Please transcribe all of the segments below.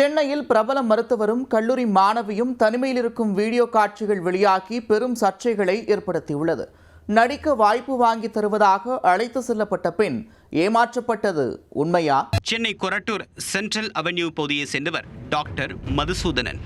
சென்னையில் பிரபல மருத்துவரும் கல்லூரி மாணவியும் தனிமையில் இருக்கும் வீடியோ காட்சிகள் வெளியாகி பெரும் சர்ச்சைகளை ஏற்படுத்தியுள்ளது. நடிக்க வாய்ப்பு வாங்கி தருவதாக அழைத்து செல்லப்பட்ட பெண் ஏமாற்றப்பட்டது. உண்மையா? சென்னை கொரட்டூர் சென்ட்ரல் அவென்யூ பகுதியை சேர்ந்தவர் டாக்டர் மதுசூதனன்.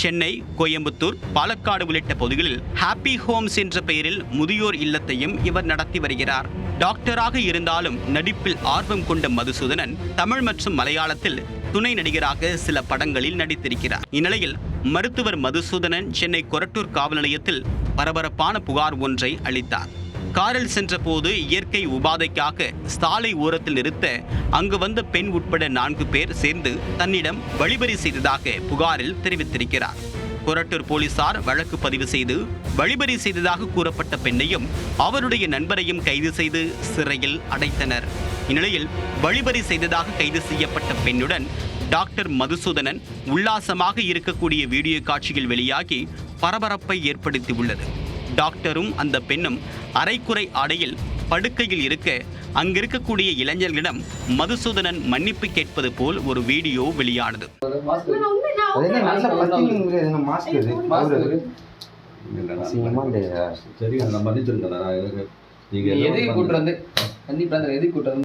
சென்னை கோயம்புத்தூர் பாலக்காடு உள்ளிட்ட பகுதிகளில் ஹாப்பி ஹோம்ஸ் என்ற பெயரில் முதியோர் இல்லத்தையும் இவர் நடத்தி வருகிறார். டாக்டராக இருந்தாலும் நடிப்பில் ஆர்வம் கொண்ட மதுசூதனன் தமிழ் மற்றும் மலையாளத்தில் துணை நடிகராக சில படங்களில் நடித்திருக்கிறார். இந்நிலையில் மருத்துவர் மதுசூதனன் சென்னை கொரட்டூர் காவல் நிலையத்தில் பரபரப்பான புகார் ஒன்றை அளித்தார். காரில் சென்றபோது இயற்கை உபாதைக்காக சாலை ஓரத்தில் நிறுத்த அங்கு வந்த பெண் உட்பட நான்கு பேர் சேர்ந்து தன்னிடம் வழிபறி செய்ததாக புகாரில் தெரிவித்திருக்கிறார். கொரட்டூர் போலீசார் வழக்கு பதிவு செய்து வழிபறி செய்ததாக கூறப்பட்ட பெண்ணையும் அவருடைய நண்பரையும் கைது செய்து சிறையில் அடைத்தனர். இந்நிலையில் வழிபறி செய்ததாக கைது செய்யப்பட்ட பெண்ணுடன் டாக்டர் மதுசூதனன் உல்லாசமாக இருக்கக்கூடிய வீடியோ காட்சிகள் வெளியாகி பரபரப்பை ஏற்படுத்தியுள்ளது. டாக்டரும் அந்த பெண்ணும் அரைக்குறை ஆடையில் படுக்கையில் இருக்க அங்கிருக்கக்கூடிய இளைஞர்களிடம் மதுசூதனன் மன்னிப்பு கேட்பது போல் ஒரு வீடியோ வெளியானது.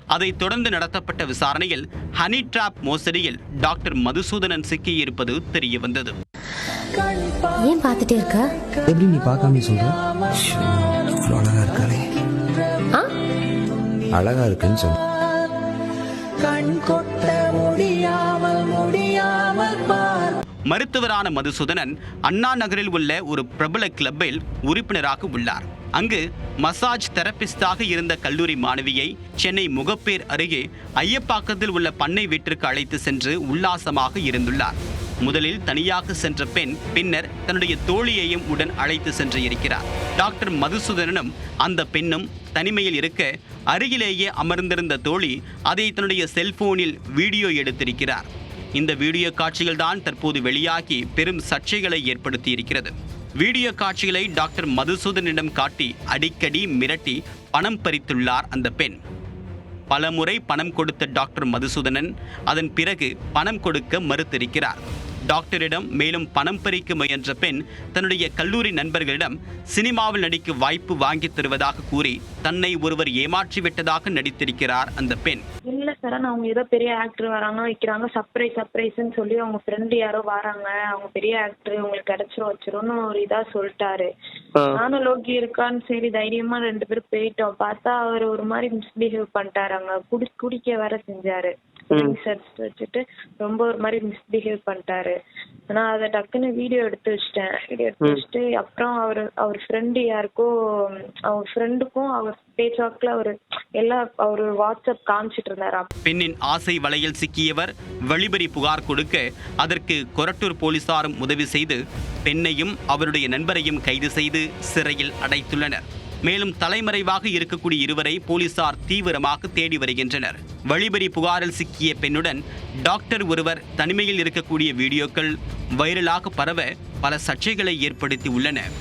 அதைத் தொடர்ந்து நடத்தப்பட்ட விசாரணையில் ஹனி டிராப் மோசடியில் டாக்டர் மதுசூதனன் சிக்கியிருப்பது தெரியவந்தது. ஏன் பார்த்துட்டே இருக்க? எப்படி நீ பார்க்காம சொல்ற? அழகா இருக்காளே. அழகா இருக்குன்னு சொன்ன மருத்துவரான மதுசூதனன் அண்ணா நகரில் உள்ள ஒரு பிரபல கிளப்பில் உறுப்பினராக உள்ளார். அங்கு மசாஜ் தெரபிஸ்டாக இருந்த கல்லூரி மாணவியை சென்னை முகப்பேர் அருகே ஐயப்பாக்கத்தில் உள்ள பண்ணை வீட்டிற்கு அழைத்து சென்று உல்லாசமாக இருந்துள்ளார். முதலில் தனியாக சென்ற பெண் பின்னர் தன்னுடைய தோழியையும் உடன் அழைத்து சென்று இருக்கிறார். டாக்டர் மதுசூதனனும் அந்த பெண்ணும் தனிமையில் இருக்க அருகிலேயே அமர்ந்திருந்த தோழி அதை தன்னுடைய செல்போனில் வீடியோ எடுத்திருக்கிறார். இந்த வீடியோ காட்சிகள் தான் தற்போது வெளியாகி பெரும் சர்ச்சைகளை ஏற்படுத்தி இருக்கிறது வீடியோ காட்சிகளை டாக்டர் மதுசூதனிடம் காட்டி அடிக்கடி மிரட்டி பணம் பறித்துள்ளார் அந்த பெண். பலமுறை பணம் கொடுத்த டாக்டர் மதுசூதனன் அதன் பிறகு பணம் கொடுக்க மறுத்திருக்கிறார். டாக்டரிடம் மேலும் பணம் பறிக்க முயன்ற பெண் தன்னுடைய கல்லூரி நண்பர்களிடம் சினிமாவில் நடிக்க வாய்ப்பு வாங்கித் தருவதாக கூறி தன்னை ஒருவர் ஏமாற்றி விட்டதாக நடித்திருக்கிறார் அந்த பெண். இல்ல சார் அவங்க ஏதோ பெரிய ஆக்டர் வராங்க வைக்கிறாங்க. சர்ப்ரைஸ் சர்ப்ரைஸ்ன்னு சொல்லி அவங்க ஃப்ரெண்டு யாரோ வராங்க. அவங்க பெரிய ஆக்டர் உங்களுக்கு கிடைச்சிரும் வச்சிரும்னு ஒரு இதா சொல்லிட்டாரு. நானும் லோக்கி இருக்கான்னு சரி தைரியமா ரெண்டு பேரும் போயிட்டோம். பார்த்தா அவர் ஒரு மாதிரி மிஸ்பிஹேவ் பண்ணிட்டாரு. அங்க குடி குடிக்க வேற செஞ்சாரு. வச்சுட்டு ரொம்ப ஒரு மாதிரி மிஸ்பிஹேவ் பண்ணிட்டாரு. நான் அதை டக்குன்னு வீடியோ எடுத்து வச்சிட்டேன். வீடியோ எடுத்து வச்சுட்டு அப்புறம் அவர் அவர் ஃப்ரெண்டு யாருக்கோ அவர் ஃப்ரெண்டுக்கும் அவர் பேச்சுவாக்குல அவர் எல்லா அவர் வாட்ஸ்அப் காமிச்சிட்டு இருந்தாராம் பெண்ணின் ஆசை வலையில் சிக்கியவர் வழிபறி புகார் கொடுக்க அதற்கு கொரட்டூர் போலீசாரும் உதவி செய்து பெண்ணையும் அவருடைய நண்பரையும் கைது செய்து சிறையில் அடைத்துள்ளனர். மேலும் தலைமறைவாக இருக்கக்கூடிய இருவரை போலீசார் தீவிரமாக தேடி வருகின்றனர். வழிபறி புகாரில் சிக்கிய பெண்ணுடன் டாக்டர் ஒருவர் தனிமையில் இருக்கக்கூடிய வீடியோக்கள் வைரலாக பரவ பல சர்ச்சைகளை ஏற்படுத்தி உள்ளன.